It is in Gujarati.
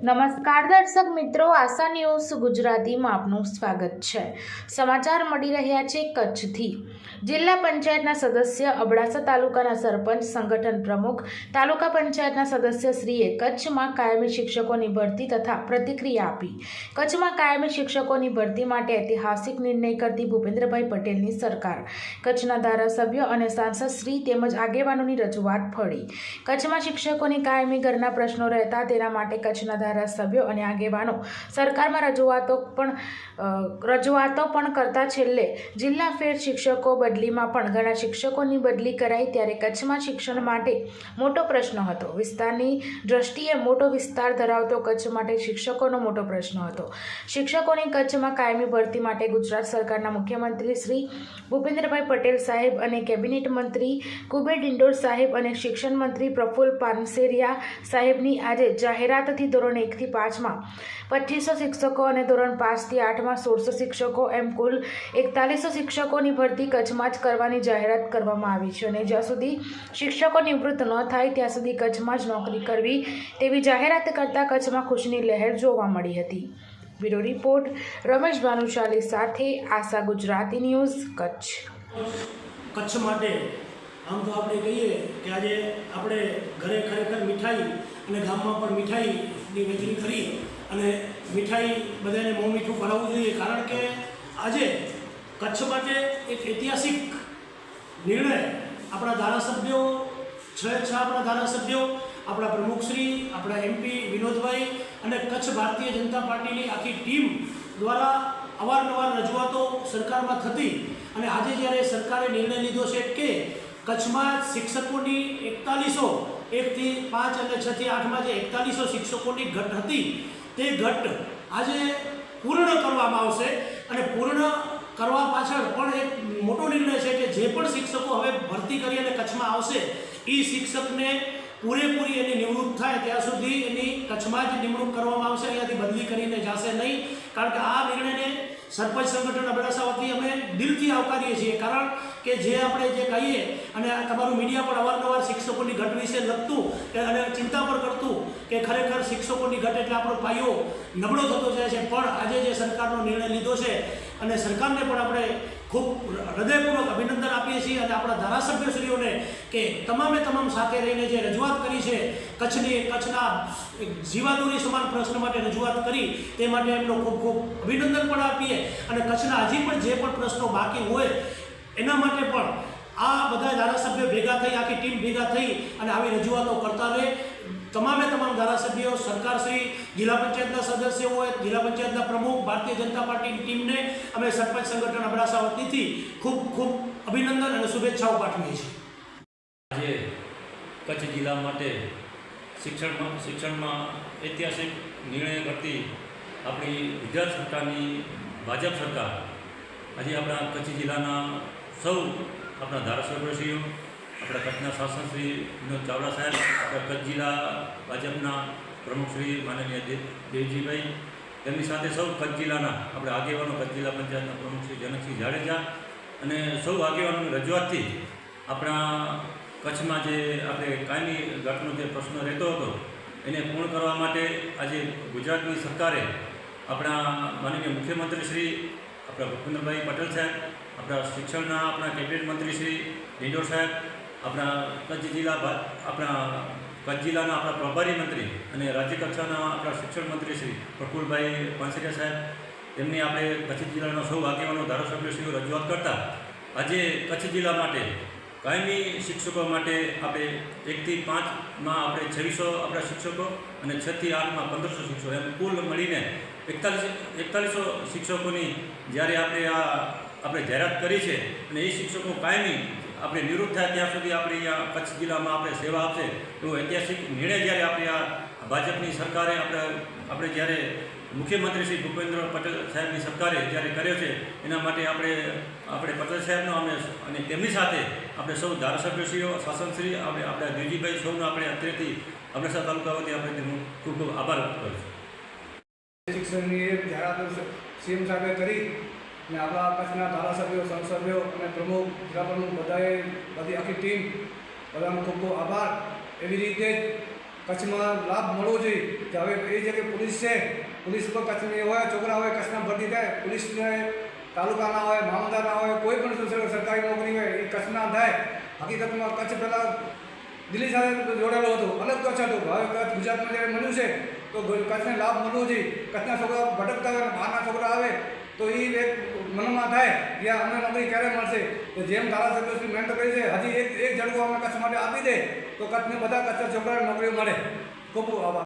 નમસ્કાર દર્શક મિત્રો, આશા ન્યૂઝ ગુજરાતીમાં આપનું સ્વાગત છે. સમાચાર મળી રહ્યા છે કચ્છથી. જિલ્લા પંચાયતના સદસ્ય અબડાસા તાલુકાના સરપંચ સંગઠન પ્રમુખ તાલુકા પંચાયતના સદસ્ય શ્રીએ કચ્છમાં કાયમી શિક્ષકોની ભરતી તથા પ્રતિક્રિયા આપી. કચ્છમાં કાયમી શિક્ષકોની ભરતી માટે ઐતિહાસિક નિર્ણય કરતી ભૂપેન્દ્રભાઈ પટેલની સરકાર. કચ્છના ધારાસભ્યો અને સાંસદ શ્રી તેમજ આગેવાનોની રજૂઆત ફળી. કચ્છમાં શિક્ષકોની કાયમી ઘરના પ્રશ્નો રહેતા તેના માટે કચ્છના ધારાસભ્યો અને આગેવાનો. સરકારમાં રજૂઆતો પણ રજૂઆતો પણ કરતા છેલ્લે જિલ્લા ફેર શિક્ષકો બદલીમાં પણ ઘણા શિક્ષકોની બદલી કરાઈ ત્યારે કચ્છમાં શિક્ષણ માટે મોટો પ્રશ્ન હતો. વિસ્તારની દ્રષ્ટિએ મોટો વિસ્તાર ધરાવતો કચ્છ માટે શિક્ષકોનો મોટો પ્રશ્ન હતો. શિક્ષકોની કચ્છમાં કાયમી ભરતી માટે ગુજરાત સરકારના મુખ્યમંત્રી શ્રી ભૂપેન્દ્રભાઈ પટેલ સાહેબ અને કેબિનેટ મંત્રી કુબેર ડિંડોર સાહેબ અને શિક્ષણ મંત્રી પ્રફુલ્લ પાનસેરિયા સાહેબની આજે જાહેરાતથી ધોરણ એકથી પાંચમાં. પચીસો શિક્ષકો અને ધોરણ પાંચથી આઠમાં સોળસો શિક્ષકો, એમ કુલ એકતાલીસો શિક્ષકોની ભરતી કચ્છમાં જ કરવાની જાહેરાત કરવામાં આવી છે અને જ્યાં સુધી શિક્ષકો નિવૃત્ત ન થાય, ત્યાં સુધી કચ્છમાં જ નોકરી કરવી તેવી જાહેરાત કરતાં કચ્છમાં ખુશીની લહેર જોવા મળી હતી. બ્યુરો રિપોર્ટ, રમેશ ભાનુશાલી સાથે આશા ગુજરાતી ન્યૂઝ, કચ્છ. કચ્છ માટે આમ તો આપણે કહીએ કે આજે આપણે ઘરે ખરેખર મીઠાઈ અને ગામમાં પણ મીઠાઈની વહેંચણી કરી અને મીઠાઈ બધાને મોં મીઠું કરાવવું જોઈએ. કારણ કે આજે કચ્છ માટે એક ઐતિહાસિક નિર્ણય આપણા ધારાસભ્યો, છ છ આપણા ધારાસભ્યો, આપણા પ્રમુખશ્રી, આપણા એમપી વિનોદભાઈ અને કચ્છ ભારતીય જનતા પાર્ટીની આખી ટીમ દ્વારા અવારનવાર રજૂઆતો સરકારમાં થતી અને આજે જ્યારે સરકારે નિર્ણય લીધો છે કે કચ્છમાં શિક્ષકોની એકતાલીસો, એકથી પાંચ અને છથી આઠમાં જે એકતાલીસો શિક્ષકોની ઘટ હતી, તે ઘટ આજે પૂર્ણ કરવામાં આવશે અને પૂર્ણ કરવા પાછળ પણ એક મોટો નિર્ણય છે કે જે પણ શિક્ષકો હવે ભરતી કરી અને કચ્છમાં આવશે, એ શિક્ષકને પૂરેપૂરી એની નિમણૂક થાય ત્યાં સુધી એની કચ્છમાં જ નિમણૂક કરવામાં આવશે, અહીંયાથી બદલી કરીને જશે નહીં. કારણ કે આ નિર્ણયને સરપંચ સંગઠન અબડાસા વતી અમે દિલથી આવકારીએ છીએ. કારણ કે જે આપણે જે કહીએ અને તમારું મીડિયા પણ અવારનવાર શિક્ષકોની ઘટ વિશે લખતું અને ચિંતા પણ કરતું કે ખરેખર શિક્ષકોની ઘટ એટલે આપણો પાયો નબળો થતો જાય છે. પણ આજે જે સરકારનો નિર્ણય લીધો છે અને સરકારને પણ આપણે ખૂબ હૃદયપૂર્વક અભિનંદન આપીએ છીએ અને આપણા ધારાસભ્યશ્રીઓને કે તમામે તમામ સાથે રહીને જે રજૂઆત કરી છે, કચ્છની કચ્છના જીવાદોરી સમાન પ્રશ્ન માટે રજૂઆત કરી, તે માટે એમનો ખૂબ ખૂબ અભિનંદન પણ આપીએ અને કચ્છના હજી પણ જે પણ પ્રશ્નો બાકી હોય, એના માટે પણ આ બધા ધારાસભ્યો ભેગા થઈ, આખી ટીમ ભેગા થઈ અને આવી રજૂઆતો કરતા રહે. તમામે તમામ ધારાસભ્યો, સરકારશ્રી, જિલ્લા પંચાયતના સદસ્યો જિલ્લા પંચાયતના પ્રમુખ, ભારતીય જનતા પાર્ટીની ટીમને અમે સરપંચ સંગઠન અબડાસા વતીથી ખૂબ ખૂબ અભિનંદન અને શુભેચ્છાઓ પાઠવીએ છીએ. આજે કચ્છ જિલ્લા માટે શિક્ષણમાં શિક્ષણમાં ઐતિહાસિક નિર્ણય કરતી આપણી ગુજરાત સરકારની, ભાજપ સરકાર, આજે આપણા કચ્છ જિલ્લાના સૌ આપણા ધારાસભ્યશ્રીઓ આપણા કચ્છના શાસનશ્રી વિનોદ ચાવડા સાહેબ, આપણા કચ્છ જિલ્લા ભાજપના પ્રમુખશ્રી માનનીય દેવ દેવજીભાઈ. તેમની સાથે સૌ કચ્છ જિલ્લાના આપણે આગેવાનો, કચ્છ જિલ્લા પંચાયતના પ્રમુખ શ્રી જનકસિંહ જાડેજા અને સૌ આગેવાનોની રજૂઆતથી આપણા કચ્છમાં જે આપણે કાયમી ઘટનો જે પ્રશ્ન રહેતો હતો, એને પૂર્ણ કરવા માટે આજે ગુજરાતની સરકારે આપણા માનનીય મુખ્યમંત્રી શ્રી, આપણા ભૂપેન્દ્રભાઈ પટેલ સાહેબ, આપણા શિક્ષણના આપણા કેબિનેટ મંત્રી શ્રી ડિંડોર સાહેબ આપણા કચ્છ જિલ્લા આપણા કચ્છ જિલ્લાના આપણા પ્રભારી મંત્રી અને રાજ્ય કક્ષાના આપણા શિક્ષણ મંત્રી શ્રી પ્રફુલભાઈ પાંસરિયા સાહેબ, તેમની આપણે કચ્છ જિલ્લાના સૌ આગેવાનો ધારાસભ્યશ્રીઓ રજૂઆત કરતા આજે કચ્છ જિલ્લા માટે કાયમી શિક્ષકો માટે આપણે એકથી પાંચમાં આપણે છવ્વીસો આપણા શિક્ષકો અને છથી આઠમાં પંદરસો શિક્ષકો એમ કુલ મળીને એકતાલીસ, એકતાલીસો શિક્ષકોની જ્યારે આપણે આ, આપણે જાહેરાત કરી છે અને એ શિક્ષકો કાયમી આપણે નિવૃત્ત થાય ત્યાં સુધી આપણે અહીંયા કચ્છ જિલ્લામાં આપણે સેવા આપશે. એવો ઐતિહાસિક નિર્ણય જ્યારે આપણે આ ભાજપની સરકારે આપણે આપણે જ્યારે મુખ્યમંત્રી શ્રી ભૂપેન્દ્ર પટેલ સાહેબની સરકારે જ્યારે કર્યો છે, એના માટે આપણે આપણે પટેલ સાહેબનો અમે અને તેમની સાથે આપણે સૌ ધારાસભ્યશ્રીઓ, શાસનશ્રી, આપણે આપણા દિલજીભાઈ સૌનો આપણે અત્યારેથી અબડાસા તાલુકા વતી આપણે તેમનો ખૂબ ખૂબ આભાર વ્યક્ત કરું છું. શિક્ષણની જાહેરાત સીએમ સાહેબે કરી અને આપણા કચ્છના ધારાસભ્યો સંસદીઓ અને પ્રમુખ, જિલ્લા પ્રમુખ બધાએ બધી આખી ટીમ, બધાનો ખૂબ ખૂબ આભાર. એવી રીતે કચ્છમાં લાભ મળવો જોઈએ કે હવે એ જગ્યાએ પોલીસ છે, પોલીસ પણ કચ્છની હોય, છોકરા હોય, કચ્છના ભરતી થાય, પોલીસને તાલુકાના હોય મામલતદારના હોય, કોઈ પણ સર- સરકારી નોકરી હોય, એ કચ્છના થાય. હકીકતમાં કચ્છ પહેલાં દિલ્હી સાથે જોડાયેલો હતો, અલગ કચ્છ હતું. હવે કચ્છ ગુજરાતમાં જ્યારે મળ્યું છે, તો કચ્છને લાભ મળવો જોઈએ. કચ્છના છોકરા ભટકતા હોય બહારના છોકરા આવે, તો એ એક મનમાં થાય કે અમને નોકરી ક્યારે મળશે? તો જેમ ધારાસભ્યો શ્રી મહેનત કરી છે, હજી એક એક ઝડકો અમે કચ્છ માટે આપી દે, તો કચ્છને બધા કચ્છ છોકરાને નોકરીઓ મળે. ખૂબ આભાર.